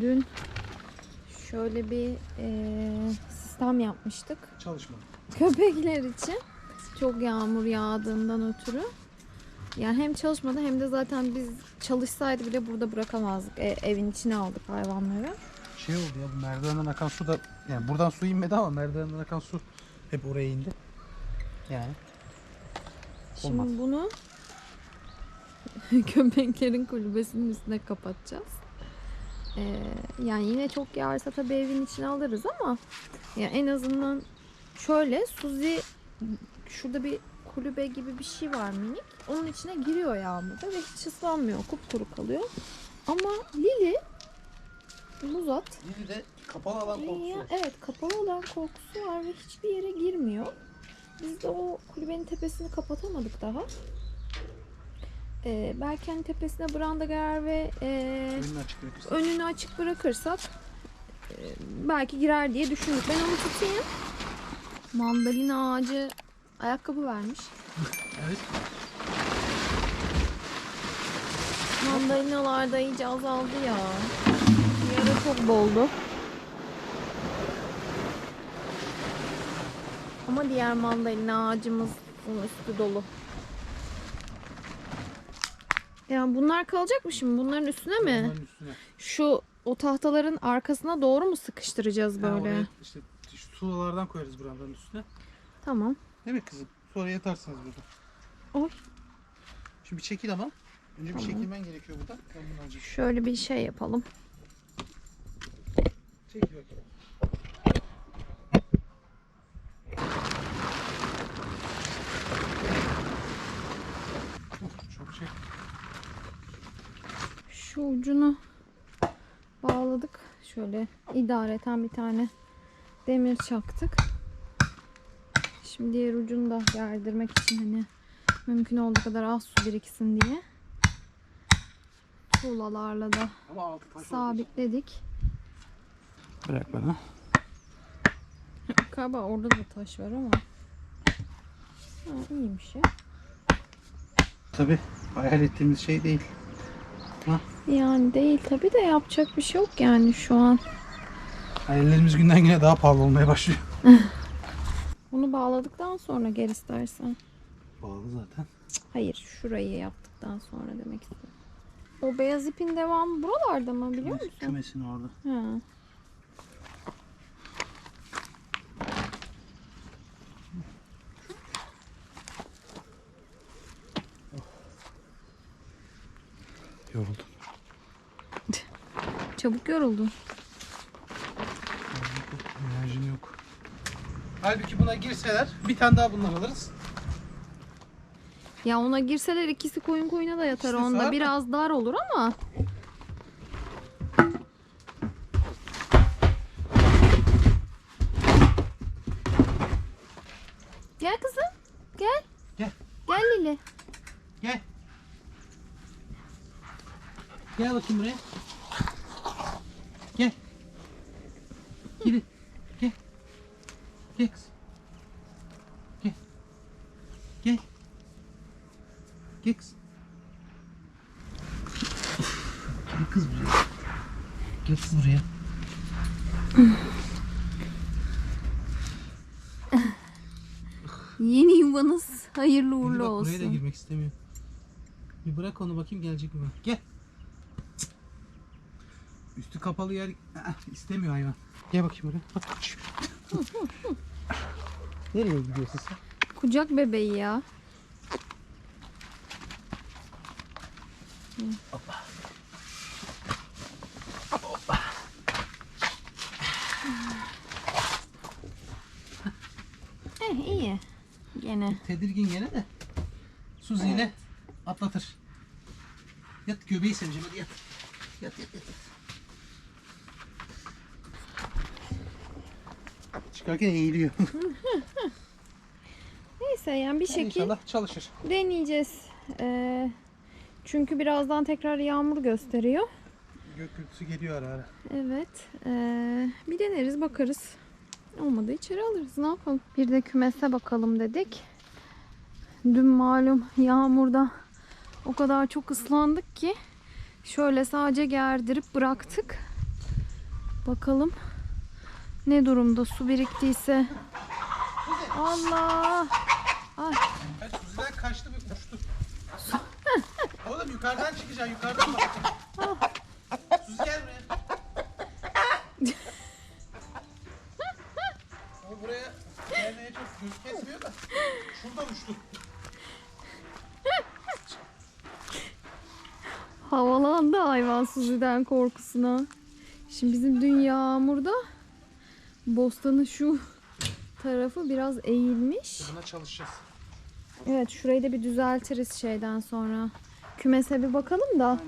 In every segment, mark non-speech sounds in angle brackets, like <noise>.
Dün şöyle bir eee, sistem yapmıştık. Çalışma. Köpekler için çok yağmur yağdığından ötürü. Yani hem çalışmadı hem de zaten biz çalışsaydı bile burada bırakamazdık. E, evin içine aldık hayvanları. Şey oldu ya bu merdivenden akan su da yani buradan su inmedi ama merdivenden akan su hep oraya indi. Yani Şimdi Olmaz. bunu <laughs> köpeklerin kulübesinin üstüne kapatacağız. Ee, yani yine çok yağarsa tabii evin içine alırız ama ya en azından şöyle Suzi şurada bir kulübe gibi bir şey var minik. Onun içine giriyor yağmurda ve hiç ıslanmıyor. Kupkuru kalıyor. Ama Lili Muzat Yine de kapalı alan ya, evet kapalı olan korkusu var ve hiçbir yere girmiyor. Biz de o kulübenin tepesini kapatamadık daha. Ee, belki hani tepesine branda gerer ve e, Önünü açık bırakırsın. önünü açık bırakırsak e, belki girer diye düşündük. Ben onu tutayım. Mandalina ağacı ayakkabı vermiş. <laughs> Evet. Mandalinalar da iyice azaldı ya. Bir ara çok boldu. Ama diğer mandalina ağacımızın üstü dolu. Yani bunlar kalacak mı şimdi? Bunların üstüne mi? Onların üstüne. Şu o tahtaların arkasına doğru mu sıkıştıracağız böyle? oraya işte şu sulardan koyarız buranın üstüne. Tamam. Değil mi kızım? Sonra yatarsınız burada. Oy. Şimdi bir çekil ama. Önce bir çekilmen gerekiyor burada. Şöyle bir şey yapalım. Çekil bakayım. Uf, Çok şey. Şu ucunu bağladık. Şöyle idareten bir tane demir çaktık. Şimdi diğer ucunu da gerdirmek için hani mümkün olduğu kadar az su biriksin diye tuğlalarla da sabitledik. Bırak bana. Galiba orada da taş var ama. Ha, iyiymiş ya. Tabi hayal ettiğimiz şey değil. Yani değil tabi de yapacak bir şey yok yani şu an. Hayallerimiz günden güne daha pahalı olmaya başlıyor. <laughs> Bunu bağladıktan sonra gel istersen. Pahalı zaten. Hayır şurayı yaptıktan sonra demek istedim. O beyaz ipin devamı buralarda mı biliyor musun? Kümesin orada. Ha. Yoruldum. Çabuk yoruldun. Enerjim yok. Halbuki buna girseler bir tane daha bundan alırız. Ya ona girseler ikisi koyun koyuna da yatar İkisi onda. sığar da. Biraz dar olur ama. Gel kızım. Gel. Gel. Gel Lili. Gel. Gel bakayım buraya. Gel. Gel. Gel. Gel kız. Gel. Gel. Gel kız. Gel kız buraya. Gel kız buraya. Yeni yuvanız hayırlı uğurlu bak olsun. buraya da girmek istemiyor. Bir bırak onu bakayım gelecek mi? Gel. Üstü kapalı yer Ah, istemiyor hayvan. Gel bakayım buraya. Bak. Nereye gidiyorsun sen? Kucak bebeği ya. Eh iyi. Gene. Tedirgin gene de. Suzi ile atlatır. Yat göbeği seveceğim hadi yat. Yat yat yat. yat. Çıkarken eğiliyor. <laughs> Neyse yani bir şekil İnşallah çalışır. deneyeceğiz. Ee, çünkü birazdan tekrar yağmur gösteriyor. Gök gürültüsü geliyor ara ara. Evet. ee, bir deneriz bakarız. Olmadı içeri alırız. Ne yapalım? Bir de kümese bakalım dedik. Dün malum yağmurda o kadar çok ıslandık ki şöyle sadece gerdirip bıraktık. Bakalım ne durumda su biriktiyse. Allah. Ay. Ay, Suzi'den kaçtı ve uçtu. Oğlum yukarıdan çıkacaksın yukarıdan bak. Suzi gel buraya. O buraya gelmeye çok göz kesmiyor da. Şuradan uçtu. Havalandı hayvan Suzi'den korkusuna. Şimdi bizim dün yağmurda bostanın şu tarafı biraz eğilmiş. Buna çalışacağız. Evet şurayı da bir düzeltiriz şeyden sonra. Kümese bir bakalım da.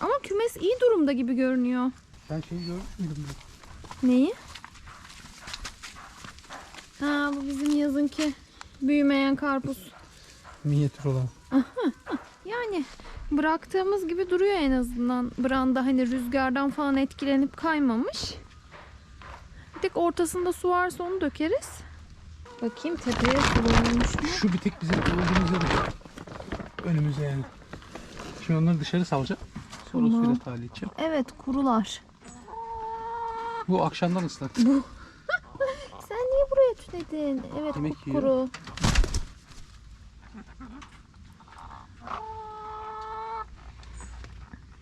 Ama kümes iyi durumda gibi görünüyor. Ben şeyi görmüş müydüm? Neyi? Ha bu bizim yazınki büyümeyen karpuz. Minyatür olan. Yani bıraktığımız gibi duruyor en azından. Branda hani rüzgardan falan etkilenip kaymamış. Tek ortasında su varsa onu dökeriz. Bakayım tepeye sulanmış mı? Şu bir tek bizim olduğumuz yer. Önümüze yani. Şimdi onları dışarı salacağım. Sonra Tamam. suyla tahliye edeceğim. Evet kurular. Bu akşamdan ıslak. <laughs> Sen niye buraya tünedin? Evet Yemek kuru.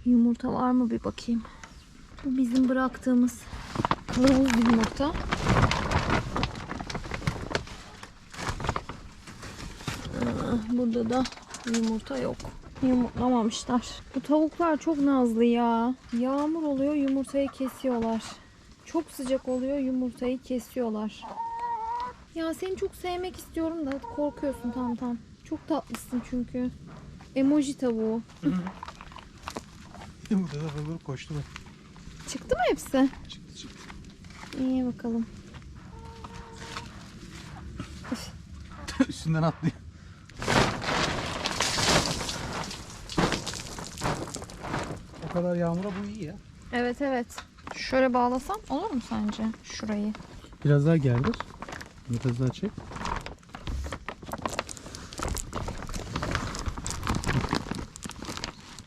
Yumurta var mı bir bakayım. Bu bizim bıraktığımız kılavuz bir. Aa, Burada da yumurta yok. Yumurtlamamışlar. Bu tavuklar çok nazlı ya. Yağmur oluyor yumurtayı kesiyorlar. Çok sıcak oluyor yumurtayı kesiyorlar. Ya seni çok sevmek istiyorum da korkuyorsun tam tam. Çok tatlısın çünkü. Emoji tavuğu. Burada da koştu bak. Çıktı mı hepsi? Çıktı. İyi bakalım. <laughs> Üstünden atlıyor. O kadar yağmura bu iyi ya. Evet evet. Şöyle bağlasam olur mu sence şurayı? Biraz daha gerdir. Biraz daha çek.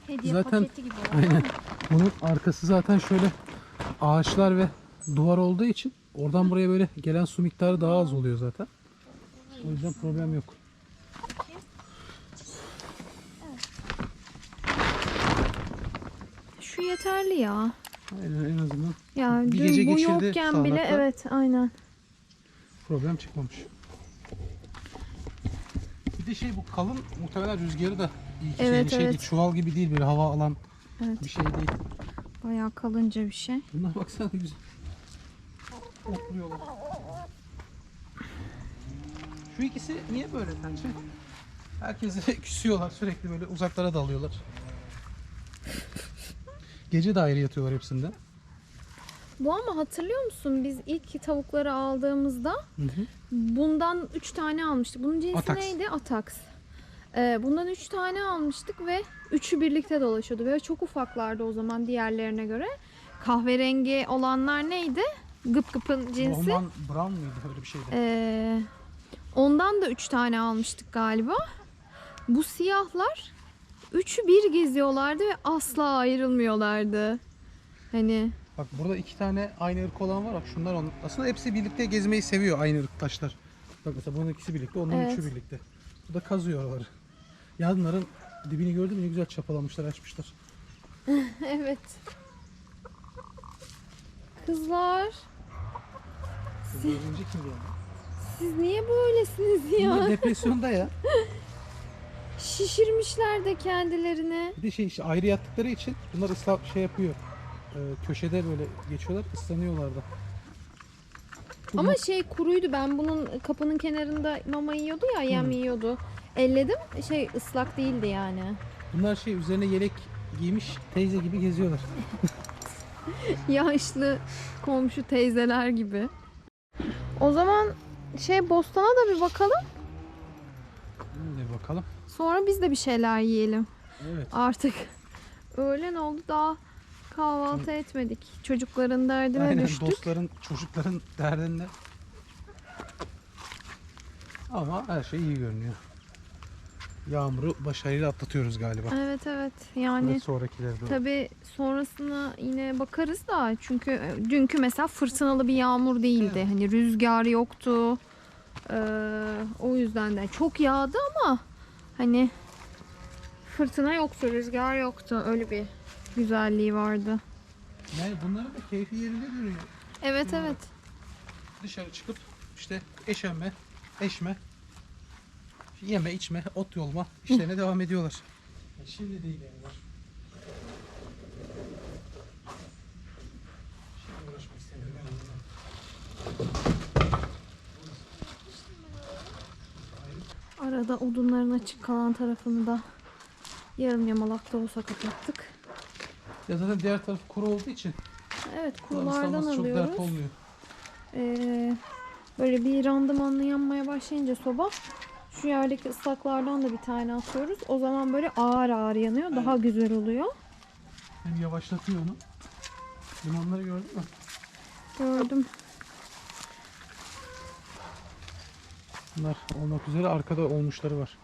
Hediye Zaten- paketi gibi oldu. Aynen. Bunun arkası zaten şöyle ağaçlar ve duvar olduğu için oradan buraya böyle gelen su miktarı daha az oluyor zaten. O yüzden problem yok. Şu yeterli ya. Aynen en azından Ya Bir dün gece bu geçirdi yokken bile evet aynen. problem çıkmamış. Bir de şey bu kalın muhtemelen rüzgarı da iyi ki Evet, şey, şey evet. değil. Çuval gibi değil böyle hava alan Evet. bir şey değil. Bayağı kalınca bir şey. Bunlar baksana güzel. Otluyorlar. Şu ikisi niye böyle sence? Herkese <laughs> küsüyorlar sürekli böyle uzaklara dalıyorlar. Gece de ayrı yatıyorlar hepsinde. Bu ama hatırlıyor musun biz ilk tavukları aldığımızda Hı hı. bundan 3 tane almıştık. Bunun cinsi Atax. neydi? Atax. Ee, bundan 3 tane almıştık ve üçü birlikte dolaşıyordu. Ve çok ufaklardı o zaman diğerlerine göre. Kahverengi olanlar neydi? Gıp gıpın cinsi. Roman Brown muydu öyle bir şeydi? Ee, ondan da 3 tane almıştık galiba. Bu siyahlar üçü bir geziyorlardı ve asla ayrılmıyorlardı. Hani Bak burada iki tane aynı ırk olan var. Bak şunlar onun. Aslında hepsi birlikte gezmeyi seviyor aynı ırktaşlar. Bak mesela bunun ikisi birlikte, onun Evet. üçü birlikte. Bu da kazıyor oraları. Yanların dibini gördün mü ne güzel çapalamışlar, açmışlar. <laughs> evet. Kızlar Kız görünce kim geldi? siz niye böylesiniz Bunlar ya? depresyonda ya. <laughs> Şişirmişler de kendilerini. Bir de şey işte ayrı yattıkları için bunlar ısla şey yapıyor. Ee, köşede böyle geçiyorlar, ıslanıyorlar da. Bu Ama şey kuruydu. Ben bunun kapının kenarında mama yiyordu ya, yem Hı. yiyordu. Elledim. Şey ıslak değildi yani. Bunlar şey üzerine yelek giymiş teyze gibi geziyorlar. <laughs> Yaşlı komşu teyzeler gibi. O zaman şey bostana da bir bakalım. Hadi bakalım. Sonra biz de bir şeyler yiyelim. Evet. Artık <laughs> öğlen oldu daha kahvaltı etmedik. Çocukların derdine Aynen düştük. dostların, çocukların derdinde. Ama her şey iyi görünüyor. Yağmuru başarıyla atlatıyoruz galiba. Evet evet yani Ve sonrakileri de. sonrasına yine bakarız da çünkü e, dünkü mesela fırtınalı bir yağmur değildi. Hani rüzgar yoktu. Ee, o yüzden de çok yağdı ama hani fırtına yoktu, rüzgar yoktu. Öyle bir güzelliği vardı. Yani bunların da keyfi yerinde duruyor. Evet evet. Dışarı çıkıp işte eşenme, eşme, yeme, içme, ot yolma işlerine devam ediyorlar. Şimdi değil yani. Şimdi uğraşmak istemiyorum. en azından. Arada odunların açık kalan tarafını da yarım yamalak da olsa kapattık. Ya zaten diğer taraf kuru olduğu için Evet kurulardan ıslanması çok dert alıyoruz. olmuyor. Ee, böyle bir randımanlı yanmaya başlayınca soba şu yerdeki ıslaklardan da bir tane atıyoruz. O zaman böyle ağır ağır yanıyor. Daha güzel oluyor. Hem yavaşlatıyor onu. Limonları gördün mü? Gördüm. Bunlar olmak üzere arkada olmuşları var.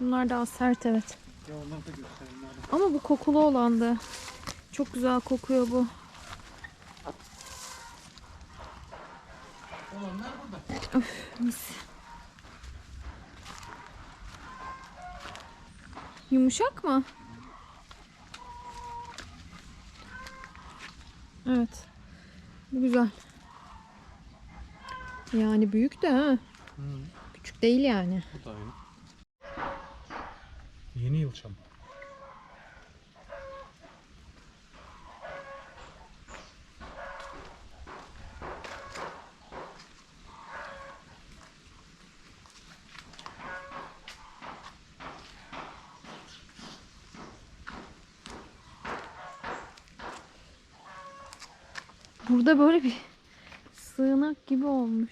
Bunlar daha sert evet. Ya onları da göstereyim. Ama bu kokulu olandı. Çok güzel kokuyor bu. Olanlar burada. Mis. Yumuşak mı? Evet. Bu güzel. Yani büyük de ha. Hı. Küçük değil yani. Bu da aynı. Yeni yıl çamı. Burada böyle bir sığınak gibi olmuş.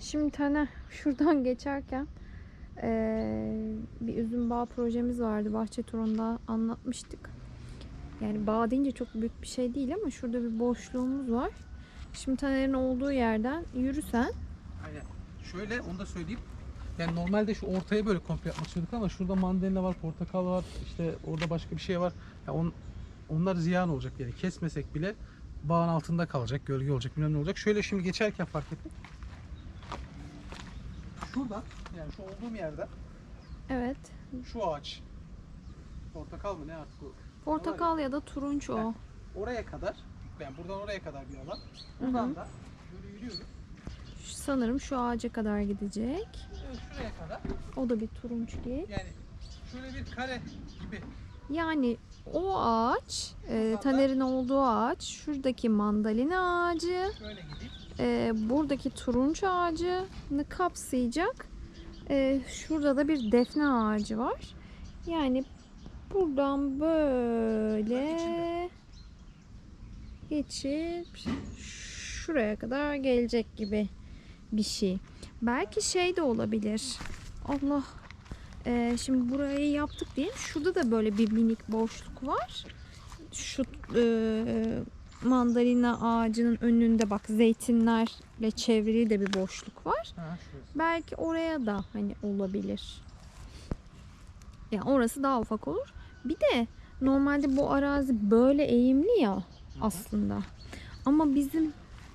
Şimdi tane şuradan geçerken eee, bir üzüm bağ projemiz vardı. Bahçe turunda anlatmıştık. Yani bağ deyince çok büyük bir şey değil ama şurada bir boşluğumuz var. Şimdi Taner'in olduğu yerden yürüsen Aynen. Şöyle onu da söyleyeyim. Yani normalde şu ortaya böyle komple yapmak istiyorduk ama şurada mandalina var, portakal var, işte orada başka bir şey var. Ya on, onlar ziyan olacak yani kesmesek bile bağın altında kalacak, gölge olacak, bilmem ne olacak. Şöyle şimdi geçerken fark ettim. Şurada yani şu olduğum yerde evet şu ağaç portakal mı ne artık o Portakal ya da turunç o. oraya kadar yani buradan oraya kadar bir alan. Buradan da Sanırım şu ağaca kadar gidecek. Evet, Şuraya kadar O da bir turunçgil. yani şöyle bir kare gibi Yani o ağaç, e, Taner'in olduğu ağaç, şuradaki mandalina ağacı, şöyle gideyim. e, buradaki turunç ağacını kapsayacak. E, şurada da bir defne ağacı var. Yani buradan böyle geçip şuraya kadar gelecek gibi bir şey. Belki şey de olabilir. Allah. Ee, şimdi burayı yaptık diye şurada da böyle bir minik boşluk var. Şu e, mandalina ağacının önünde bak zeytinlerle çevrili de bir boşluk var. Ha, şurası. Belki oraya da hani olabilir. Yani orası daha ufak olur. Bir de normalde bu arazi böyle eğimli ya aslında. Ama bizim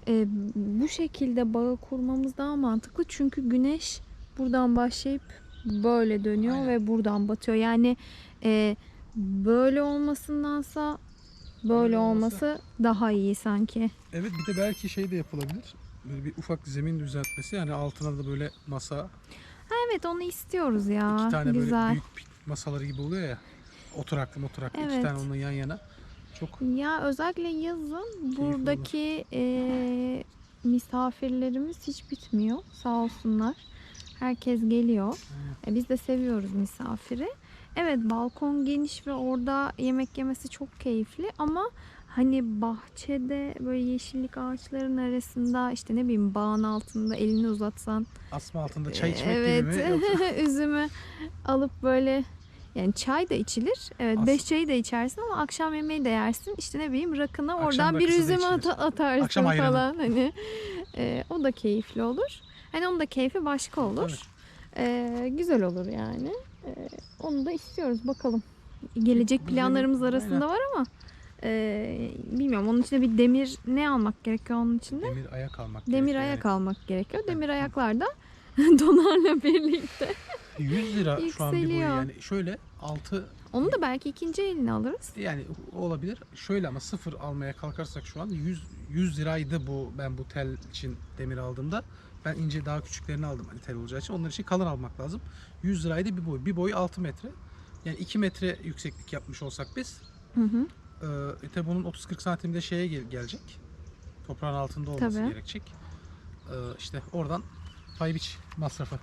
e, bu şekilde bağı kurmamız daha mantıklı. Çünkü güneş buradan başlayıp böyle dönüyor Aynen. ve buradan batıyor. Yani e, böyle olmasındansa böyle Böyle olması- olması daha iyi sanki. Evet bir de belki şey de yapılabilir. Böyle bir ufak zemin düzeltmesi yani altına da böyle masa, Ha, evet onu istiyoruz ya. iki tane Güzel. böyle büyük masaları gibi oluyor ya. Oturaklı oturaklı iki Evet. tane onunla yan yana. Çok Ya özellikle yazın buradaki e, misafirlerimiz hiç bitmiyor. Sağ olsunlar. Herkes geliyor. E, biz de seviyoruz misafiri. Evet balkon geniş ve orada yemek yemesi çok keyifli ama hani bahçede böyle yeşillik ağaçların arasında işte ne bileyim bağın altında elini uzatsan asma altında çay içmek evet gibi mi? Yoksa <laughs> üzümü alıp böyle Yani çay da içilir. Evet As- beş çayı da içersin ama akşam yemeği de yersin. İşte ne bileyim rakına Akşam oradan bir üzüm ata- atarsın Akşam ayranı. falan. Hani <laughs> e, o da keyifli olur. Hani onun da keyfi başka olur. E, güzel olur yani. E, onu da istiyoruz bakalım. Gelecek planlarımız arasında var ama e, bilmiyorum onun içinde bir demir ne almak gerekiyor onun içinde? Demir ayak almak Demir gerekiyor ayak almak gerekiyor. Demir ayaklar da <laughs> donarla birlikte. 100 lira şu an bir boyu Yükseliyor. yani. Şöyle altı Onu da belki ikinci eline alırız. yani olabilir. Şöyle ama sıfır almaya kalkarsak şu an 100 100 liraydı bu ben bu tel için demir aldığımda. Ben ince daha küçüklerini aldım hani tel olacağı için. Onlar için kalın almak lazım. 100 liraydı bir boy. Bir boy 6 metre. Yani 2 metre yükseklik yapmış olsak biz Hı hı. e, tabi bunun 30-40 santimde şeye gel- gelecek. Toprağın altında olması Tabii. gerekecek. E, işte oradan pay biç masrafı.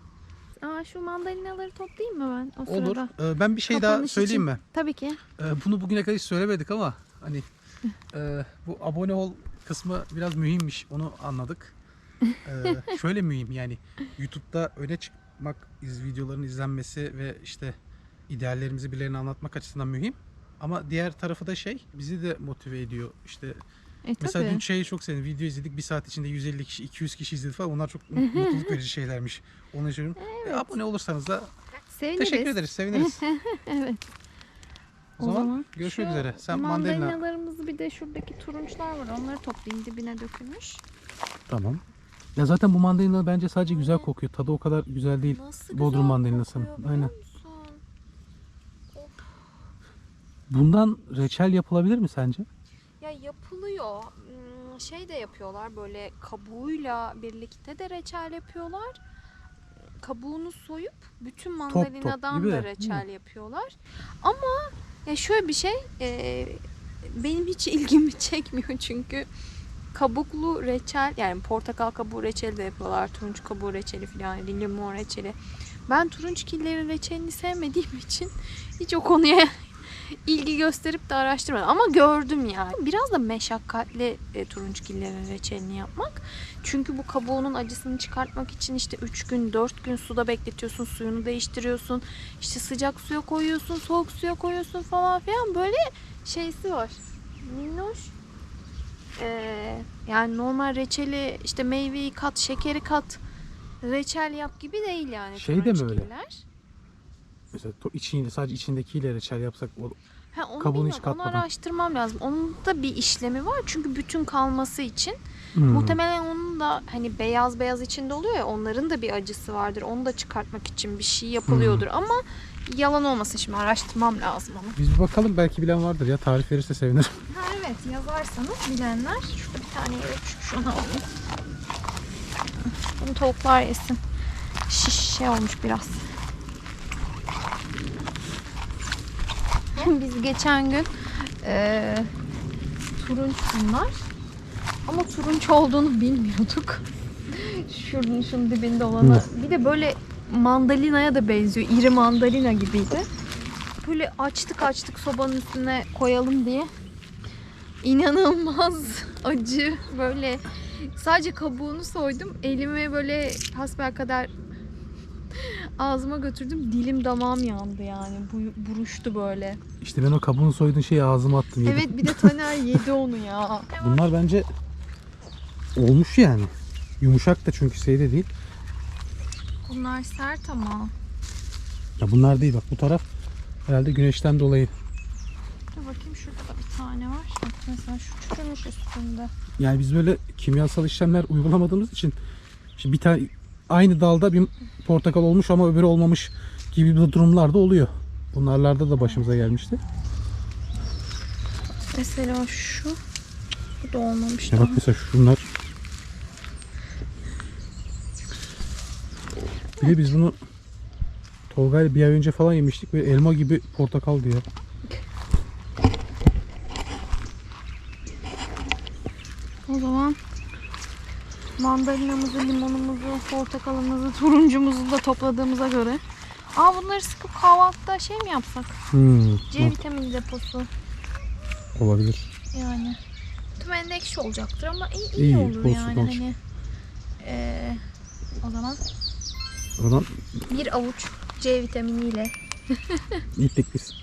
Aa şu mandalinaları toplayayım mı ben o Olur. sırada? E, ben bir şey daha Kapanış söyleyeyim için. mi? Tabii ki. Ee, bunu bugüne kadar hiç söylemedik ama hani <laughs> e, bu abone ol kısmı biraz mühimmiş onu anladık. Ee, <laughs> şöyle mühim yani YouTube'da öne çıkmak, iz, videoların izlenmesi ve işte ideallerimizi birilerine anlatmak açısından mühim. Ama diğer tarafı da şey bizi de motive ediyor. İşte E mesela tabii. dün şeyi çok sevdim. Video izledik. Bir saat içinde 150 kişi, 200 kişi izledi falan. Onlar çok mutluluk verici şeylermiş. Onu yaşıyorum. E, abone olursanız da Seviniriz. teşekkür ederiz. Seviniriz. <laughs> evet. O, zaman, görüşmek şu üzere. Sen mandalina Mandalinalarımızı bir de şuradaki turunçlar var. Onları toplayayım dibine dökülmüş. Tamam. Ya zaten bu mandalina bence sadece güzel kokuyor. Tadı o kadar güzel değil. Nasıl Bodrum güzel mandalinasının. Aynen. musun? Bundan reçel yapılabilir mi sence? Ya yapılıyor. Hmm, Şey de yapıyorlar böyle kabuğuyla birlikte de reçel yapıyorlar. Kabuğunu soyup bütün mandalinadan gibi, da değil reçel yapıyorlar. Ama ya şöyle bir şey e, benim hiç ilgimi <laughs> çekmiyor çünkü kabuklu reçel yani portakal kabuğu reçeli de yapıyorlar. Turunç kabuğu reçeli falan, limon reçeli. Ben turunçgillerin reçelini sevmediğim <laughs> için hiç o konuya ilgi gösterip de araştırmadım. Ama gördüm yani. Biraz da meşakkatli e, turunçgillerin reçelini yapmak. Çünkü bu kabuğunun acısını çıkartmak için işte 3 gün 4 gün suda bekletiyorsun. Suyunu değiştiriyorsun. İşte sıcak suya koyuyorsun, soğuk suya koyuyorsun falan filan. Böyle şeysi var. Minnoş. Ee, yani normal reçeli işte meyveyi kat, şekeri kat, reçel yap gibi değil yani. Şey de mi öyle? Mesela to- içinde sadece içindekiyle reçel yapsak o Ha, onu Kabuğunu hiç bilmiyorum. Onu katmadan. araştırmam lazım. Onun da bir işlemi var. Çünkü bütün kalması için. Hmm. Muhtemelen onun da hani beyaz beyaz içinde oluyor ya onların da bir acısı vardır. Onu da çıkartmak için bir şey yapılıyordur. Ama yalan olmasın şimdi araştırmam lazım onu. Biz bir bakalım belki bilen vardır ya tarif verirse sevinirim. <laughs> Ha evet yazarsanız bilenler. Şurada bir tane yere düşmüş onu alayım. Bunu tavuklar yesin. Şiş şey olmuş biraz. <laughs> Biz geçen gün eee turunç bunlar. Ama turunç olduğunu bilmiyorduk. <laughs> Şunun, şunun dibinde olanı. Bir de böyle mandalinaya da benziyor. İri mandalina gibiydi. Böyle açtık açtık sobanın üstüne koyalım diye. İnanılmaz <laughs> acı. Böyle sadece kabuğunu soydum. Elime böyle hasbel kadar ağzıma götürdüm. Dilim damağım yandı yani. Bu, buruştu böyle. İşte ben o kabuğunu soyduğun şeyi ağzıma attım. yedim. Evet bir de Taner yedi onu ya. <laughs> Bunlar bence olmuş yani. Yumuşak da çünkü şey de değil. Bunlar sert ama. Ya bunlar değil bak bu taraf herhalde güneşten dolayı. Dur bakayım şurada da bir tane var. Bak mesela şu çürümüş üstünde. Yani biz böyle kimyasal işlemler uygulamadığımız için şimdi bir tane aynı dalda bir portakal olmuş ama öbürü olmamış gibi bir durumlar da oluyor. Bunlarlarda da başımıza gelmişti. Mesela şu. Bu da olmamış. Ya bak mesela şunlar. Bir de biz bunu Tolga'yla bir ay önce falan yemiştik ve elma gibi portakal diyor. O zaman mandalinamızı, limonumuzu, portakalımızı, turuncumuzu da topladığımıza göre. Aa bunları sıkıp kahvaltıda şey mi yapsak? Hmm, C vitamini deposu olabilir. yani. Tümen ekşi olacaktır ama iyi, iyi, İyi, olur olsun, yani. olsun. Hani, eee, o zaman O zaman bir avuç C vitaminiyle Gittik biz. <laughs>